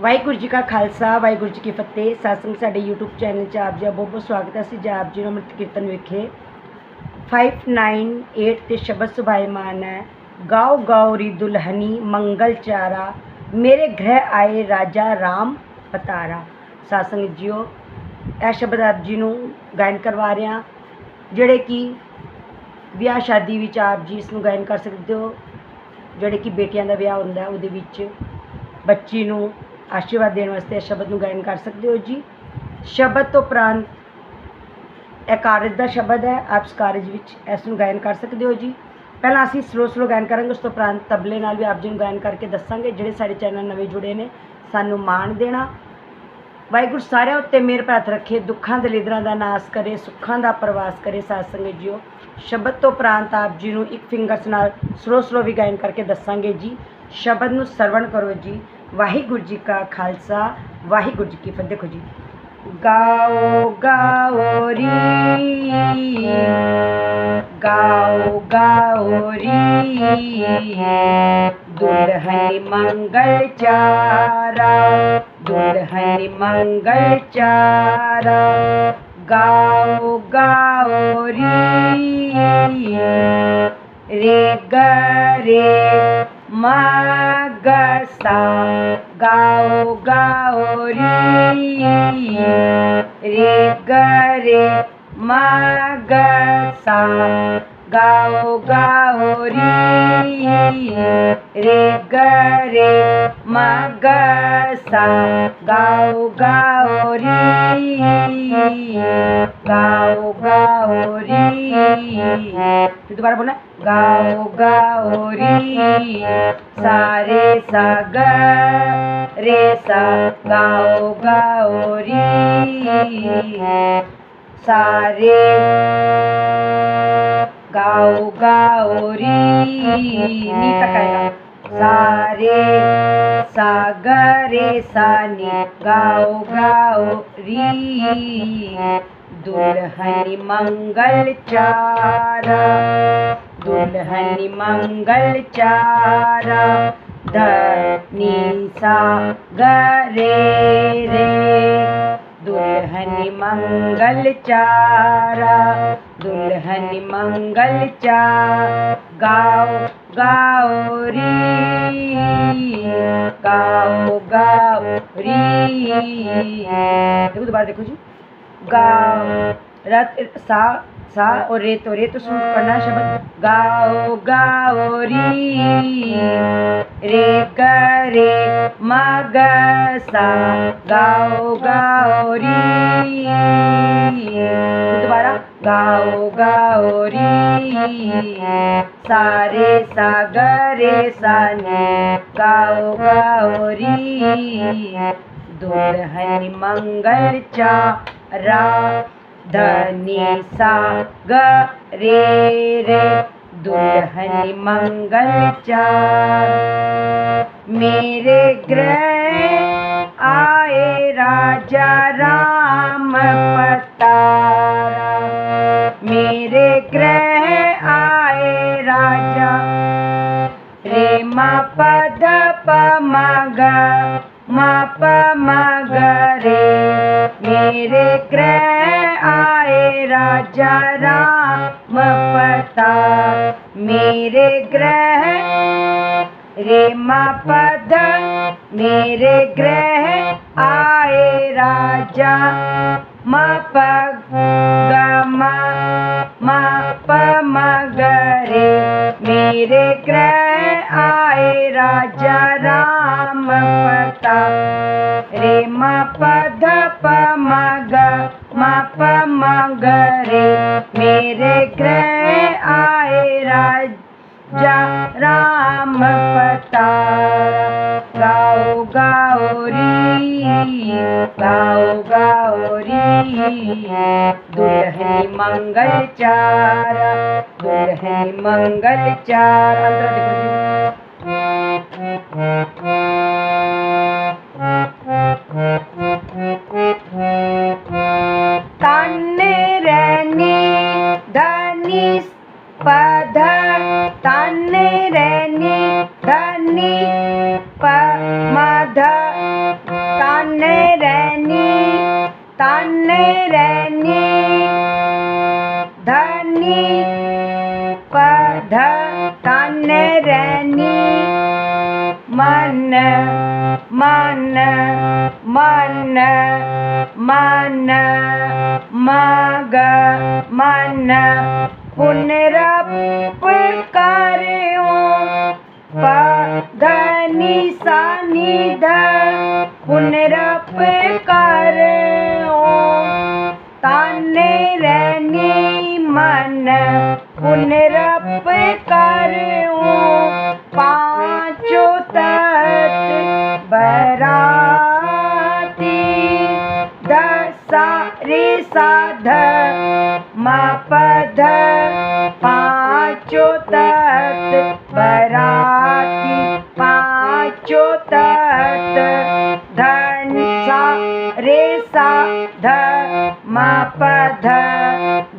ਵਾਹਿਗੁਰੂ ਜੀ ਕਾ ਖਾਲਸਾ, ਵਾਹਿਗੁਰੂ ਜੀ ਕੀ ਫਤਿਹ। ਸਾਸੰਗ ਸਾਡੇ YouTube channel 'ਚ ਆਪ ਜੀ ਦਾ ਬਹੁਤ ਬਹੁਤ ਸਵਾਗਤ ਹੈ। ਅਸੀਂ ਜੀ ਆਪ ਜੀ ਨੂੰ ਅੰਮ੍ਰਿਤ ਕੀਰਤਨ ਵਿਖੇ 598 ਤੇ ਸ਼ਬਦ ਸੁਭਾਇਮਾਨ ਹੈ। ਗਾਓ ਗਾਓ ਰੀ ਦੁਲਹਨੀ, ਮੰਗਲ ਚਾਰਾ, ਮੇਰੇ ਗ੍ਰਹਿ ਆਏ ਰਾਜਾ ਰਾਮ ਪਤਾਰਾ। ਸਾਸੰਗ ਜੀਓ, ਇਹ ਸ਼ਬਦ ਆਪ ਜੀ ਨੂੰ ਗਾਇਨ ਕਰਵਾ ਰਿਹਾ। ਜਿਹੜੇ ਕਿ ਵਿਆਹ ਸ਼ਾਦੀ ਵਿੱਚ ਆਪ ਜੀ ਇਸ ਨੂੰ ਗਾਇਨ ਕਰ ਸਕਦੇ ਹੋ। ਜਿਹੜੇ ਕਿ ਬੇਟੀਆਂ ਦਾ ਵਿਆਹ ਹੁੰਦਾ ਉਹਦੇ ਵਿੱਚ ਬੱਚੀ ਨੂੰ ਆਸ਼ੀਰਵਾਦ ਦੇਣ ਵਾਸਤੇ ਇਸ ਸ਼ਬਦ ਨੂੰ ਗਾਇਨ ਕਰ ਸਕਦੇ ਹੋ ਜੀ। ਸ਼ਬਦ ਤੋਂ ਉਪਰੰਤ ਇਹ ਕਾਰਜ ਦਾ ਸ਼ਬਦ ਹੈ, ਆਪ ਕਾਰਜ ਵਿੱਚ ਇਸ ਨੂੰ ਗਾਇਨ ਕਰ ਸਕਦੇ ਹੋ ਜੀ। ਪਹਿਲਾਂ ਅਸੀਂ ਸਲੋ ਸਲੋ ਗਾਇਨ ਕਰਾਂਗੇ, ਉਸ ਤੋਂ ਉਪਰੰਤ ਤਬਲੇ ਨਾਲ ਵੀ ਆਪ ਜੀ ਨੂੰ ਗਾਇਨ ਕਰਕੇ ਦੱਸਾਂਗੇ, ਜਿਹੜੇ ਸਾਡੇ ਚੈਨਲ ਨਵੇਂ ਜੁੜੇ ਨੇ, ਸਾਨੂੰ ਮਾਣ ਦੇਣਾ। ਵਾਹਿਗੁਰੂ, ਸਾਰਿਆਂ ਉੱਤੇ ਮਿਹਰ ਭਰਤ ਰੱਖੇ, ਦੁੱਖਾਂ ਦੇ ਲਿਦਰਾਂ ਦਾ ਨਾਸ ਕਰੇ, ਸੁੱਖਾਂ ਦਾ ਪ੍ਰਵਾਸ ਕਰੇ, ਸਾਧ ਸੰਗਤ ਜੀਓ। ਸ਼ਬਦ ਤੋਂ ਉਪਰੰਤ ਆਪ ਜੀ ਨੂੰ ਇੱਕ ਫਿੰਗਰਸ ਨਾਲ ਸਲੋ ਸਲੋ ਵੀ ਗਾਇਨ ਕਰਕੇ ਦੱਸਾਂਗੇ ਜੀ। ਸ਼ਬਦ ਨੂੰ ਸਰਵਣ ਕਰੋ ਜੀ। ਵਾਹਿਗੁਰੂ ਜੀ ਕਾ ਖਾਲਸਾ ਵਾਹਿਗੁਰੂ ਜੀ ਕੀ ਫਤਿਹ ਦੇਖੋ ਜੀ ਗਾਓ ਗਾਓ ਰੀ ਗਾਓ ਗਾਓ ਰੀ ਦੁਲਹਨੀ ਮੰਗਲ ਚਾਰਾ ਦੁਲਹਨੀ ਮੰਗਲ ਚਾਰਾ ਗਾਓ ਗਾਓ ਰੀ ਰੇ ਗ ਰੇ magasta gao gao ri re ga re magasa gao gao ri re ga re magasa gao gao ri gao gao ri दोबारा बोलना गाओ गाओ री सा रे सा गाओ गाओ री सा रे गाओ गाओ री नी तक सा रे सा ग रे सा नी गाओ गाओ री। दुल्हनी मंगल चारा। दुल्हनी मंगल चारा धनी सा ग रे। दुल्हनी मंगल चारा, दुल्हनी मंगल चा गाओ गाओ री, गाओ गाओ री। देखो दोबारा देखो जी। गाओ, रत, सा सा और रे तो रे तो सुन करना शब्द। गाओ गाओ री, रे करे रे, म, ग, सा। गाओ गाओ री। दोबारा, गाओ गाओ री। सा, रे, सा, ग, रे, सा, नी। गाओ गाओ री। दुल्हन मंगल चारा धनी सा ग रे रे दुल्हन मंगल चार। मेरे ग्रह आए राजा राम पतारा। मेरे ग्रह आए राजा रे मा पद प म ग म प म ग रे मेरे ग्रह आए राजा राम पता मेरे ग्रह रे पद मेरे ग्रह आए राजा म प ग म म प म ग रे मेरे ग्रह आए राजा राम पता रे म पद प म ग म प म ग रे मेरे ग्रह आए राजा राम पता गाओ गाओ री, गाओ गाओ री। दुल्हनी मंगल चारा दुल्हनी मंगल चारा। देखो तन्ने रनी धनी प मध तन रैनी। धनी पध तन रैनी। मन मन मन मन, मग, मन। पुनरप करो ப க நி சா நி த புனரப் கர ஓம் தானே ரணி மன புனரப் கர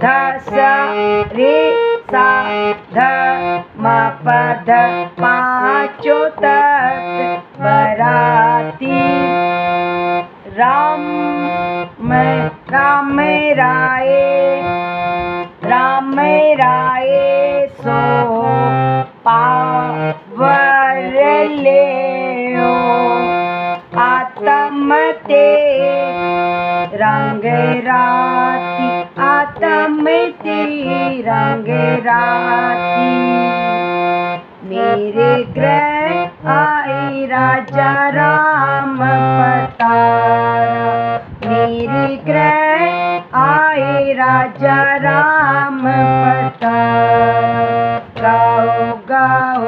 धस रे सा ध मपध पाँचों तत् बराती राम में राम राय राम राय सो पावर ले आत्म ते रंग राती आत्म ते रंग राती। मेरे ग्रह आए राजा राम पतारा मेरे ग्रह आए राजा राम पतारा गाओ गाओ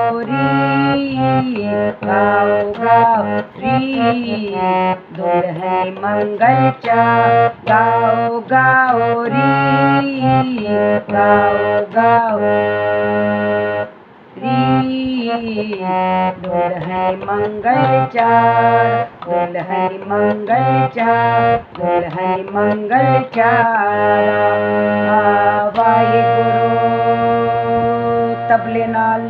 गाओ दुल्हन मंगल चा गाओ गाओ री गाओ गाओ री दुल्हन मंगल चा दुल्हन मंगल चा दुल्हन मंगल चा वाहे गुरु तबले नाल